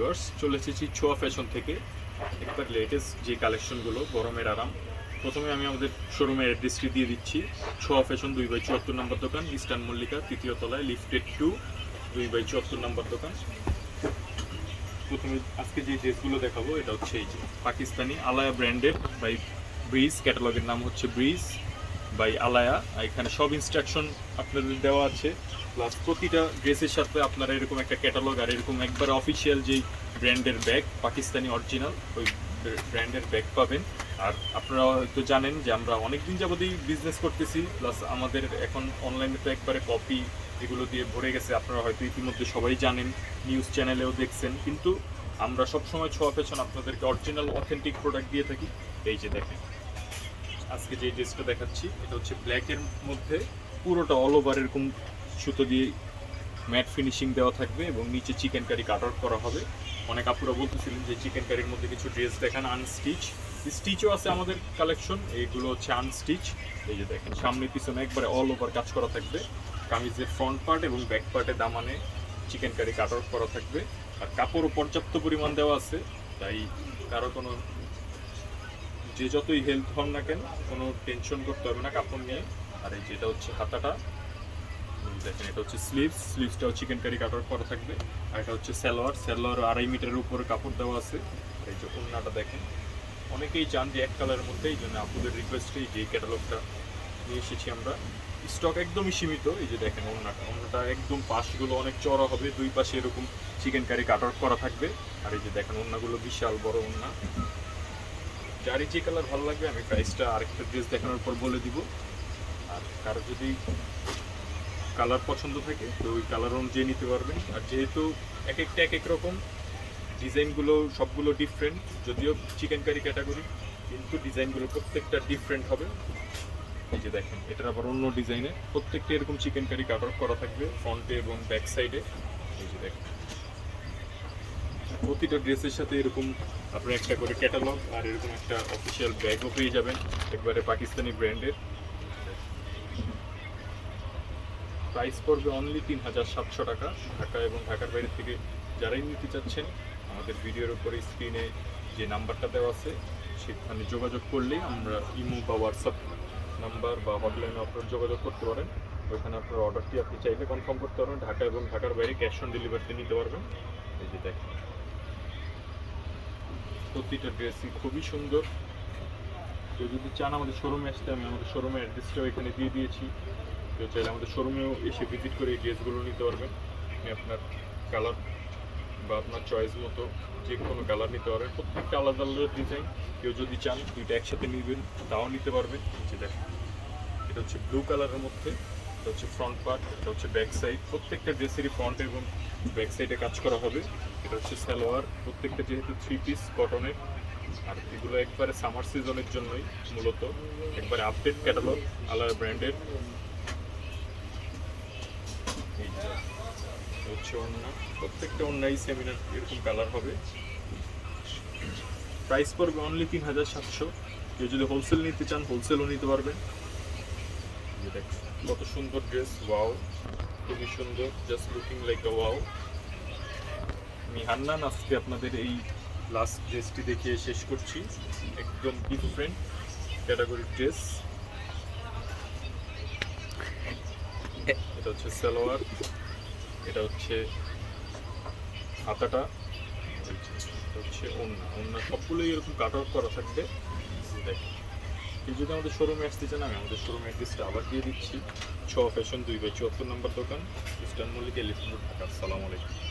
Viewers চলে এসেছি ছোয়া ফ্যাশন থেকে। একবার লেটেস্ট যে কালেকশনগুলো গরমের আরাম। প্রথমে আমি আমাদের শোরুমের অ্যাড্রেসটি দিয়ে দিচ্ছি। ছোয়া ফ্যাশন দুই বাই চুয়াত্তর নম্বর দোকান ইস্টার্ন মল্লিকা তৃতীয় তলায় লিফটেড টু দুই বাই চুয়াত্তর নম্বর দোকান। প্রথমে আজকে যে ড্রেসগুলো দেখাবো, এটা হচ্ছে এই যে পাকিস্তানি আলায়া ব্র্যান্ডের বাই ব্রিজ ক্যাটালগের নাম হচ্ছে ব্রিজ বাই আলায়া এখানে সব ইনস্ট্রাকশন আপনাদের দেওয়া আছে। প্লাস প্রতিটা ড্রেসের সাথে আপনারা এরকম একটা ক্যাটালগ আর এরকম একবার অফিসিয়াল যেই ব্র্যান্ডের ব্যাগ পাকিস্তানি অরিজিনাল ওই ব্র্যান্ডের ব্যাগ পাবেন। আর আপনারা হয়তো জানেন যে আমরা অনেক দিন যাবতই বিজনেস করতেছি প্লাস আমাদের এখন অনলাইনে তো একবারে কপি এগুলো দিয়ে ভরে গেছে। আপনারা হয়তো ইতিমধ্যে সবাই জানেন নিউজ চ্যানেলেও দেখছেন। কিন্তু আমরা সবসময় ছোঁয়া পেছন আপনাদেরকে অরিজিনাল অথেন্টিক প্রোডাক্ট দিয়ে থাকি। এই যে দেখেন। আজকে যে ড্রেসটা দেখাচ্ছি, এটা হচ্ছে ব্ল্যাকের মধ্যে। পুরোটা অল ওভার এরকম সুতো দিয়ে ম্যাট ফিনিশিং দেওয়া থাকবে এবং নিচে চিকেন কারি কাট আউট করা হবে। অনেক আপুরা বলতেছিলেন যে চিকেন কারির মধ্যে কিছু ড্রেস দেখান আনস্টিচ স্টিচও আছে আমাদের কালেকশন এইগুলো হচ্ছে আনস্টিচ এই যে দেখেন, সামনে পিছনে একবারে অল ওভার কাজ করা থাকবে। কামিজের ফ্রন্ট পার্ট এবং ব্যাক পার্টে দামানে চিকেন কারি কাট আউট করা থাকবে। আর কাপড়ও পর্যাপ্ত পরিমাণ দেওয়া আছে, তাই কারও কোনো যে যতই হেলথ হন না কেন, কোনো টেনশন করতে হবে না কাপড় নিয়ে। আর এই যেটা হচ্ছে হাতাটা দেখেন, এটা হচ্ছে স্লিভস স্লিভসটাও চিকেন কারি কাটার করা থাকবে। আর এটা হচ্ছে সালোয়ার সালোয়ার আড়াই মিটারের উপরে কাপড় দেওয়া আছে। এই যে ওড়নাটা দেখেন। অনেকেই চান যে এক কালারের মধ্যে, এই জন্য আপুদের রিকোয়েস্টেই যে ক্যাটালগটা নিয়ে এসেছি আমরা। স্টক একদমই সীমিত, এই যে দেখেন ওড়নাটা। ওড়নাটা একদম পাশগুলো অনেক চড়া হবে, দুই পাশে এরকম চিকেন কারি কাট করা থাকবে। আর এই যে দেখেন, ওড়নাগুলো বিশাল বড় ওড়না। যারই যে কালার ভালো লাগবে, আমি প্রাইসটা আরেকটা ড্রেস দেখানোর পর বলে দিব। আর কারও যদি কালার পছন্দ থাকে, তো ওই কালার অনুযায়ী নিতে পারবেন। আর যেহেতু এক একটা এক এক রকম, ডিজাইনগুলো সবগুলো ডিফারেন্ট যদিও চিকেন কারি ক্যাটাগরি কিন্তু ডিজাইনগুলো প্রত্যেকটা ডিফারেন্ট হবে। এই যে দেখেন, এটার আবার অন্য ডিজাইনে প্রত্যেকটা এরকম চিকেন কারি কাট করা থাকবে ফ্রন্টে এবং ব্যাক সাইডে এই যে দেখেন। প্রতিটা ড্রেসের সাথে এরকম আপনার একটা করে ক্যাটালগ আর এরকম একটা অফিসিয়াল ব্যাগও পেয়ে যাবেন, একবারে পাকিস্তানি ব্র্যান্ডের। প্রাইস পড়বে অনলি তিন হাজার সাতশো টাকা। ঢাকা এবং ঢাকার বাইরে থেকে যারাই নিতে চাচ্ছেন, আমাদের ভিডিওর উপরে স্ক্রিনে যে নাম্বারটা দেওয়া আছে, সেখানে যোগাযোগ করলেই আমরা ইমো বা হোয়াটসঅ্যাপ নাম্বার বা হটলাইনে আপনারা যোগাযোগ করতে পারেন। ওইখানে আপনার অর্ডারটি আপনি চাইলে কনফার্ম করতে পারবেন। ঢাকা এবং ঢাকার বাইরে ক্যাশ অন ডেলিভারিতে নিতে পারবেন। এই যে দেখেন। প্রতিটা ড্রেসই খুবই সুন্দর। কেউ যদি চান আমাদের শোরুমে আসতে, আমি আমাদের শোরুমের অ্যাড্রেসটাও এখানে দিয়ে দিয়েছি। কেউ চাইলে আমাদের শোরুমেও এসে ভিজিট করে এই ড্রেসগুলো নিতে পারবেন। আপনি আপনার কালার বা আপনার চয়েস মতো যে কোনো কালার নিতে পারবেন। প্রত্যেকটা আলাদা আলাদা ডিজাইন কেউ যদি চান দুইটা একসাথে নিবেন, তাও নিতে পারবেন। যে দেখেন, এটা হচ্ছে ব্লু কালারের মধ্যে এটা হচ্ছে ফ্রন্ট পার্ট এটা হচ্ছে ব্যাক সাইড প্রত্যেকটা ড্রেসেরই ফ্রন্ট এবং ব্যাক সাইডে কাজ করা হবে। এটা হচ্ছে সালোয়ার। প্রত্যেকটা যেহেতু থ্রি পিস কটনের আর এগুলো একবারে সামার সিজনের জন্যই মূলত। একবারে আপডেট ক্যাটালগ আলাদা ব্র্যান্ডের হচ্ছে ওড়না। প্রত্যেকটা ওড়নাই সেমিনার এরকম কালার হবে। প্রাইস পড়বে অনলি তিন হাজার সাতশো। কেউ যদি হোলসেল নিতে চান হোলসেলও নিতে পারবেন। কত সুন্দর ড্রেস ওয়াও খুবই সুন্দর just looking like a wow আমি হান্নান, আজকে আপনাদের এই লাস্ট ড্রেসটি দেখিয়ে শেষ করছি। একদম ডিফারেন্ট ক্যাটাগরি ড্রেস এটা হচ্ছে সালোয়ার, এটা হচ্ছে হাতাটা হচ্ছে ওন্না ওন্না সবগুলোই এরকম কাট আউট করা থাকবে। দেখেন কেউ যদি আমাদের শোরুমে আসতে চান আমি আমাদের শোরুমে অ্যাড্রেসটা আবার দিয়ে দিচ্ছি। ছ ফ্যাশন দুই বাই চুয়াত্তর নম্বর দোকান ইস্টার্ন মল্লিক এলিফেন্ট ঢাকা। সালাম আলাইকুম।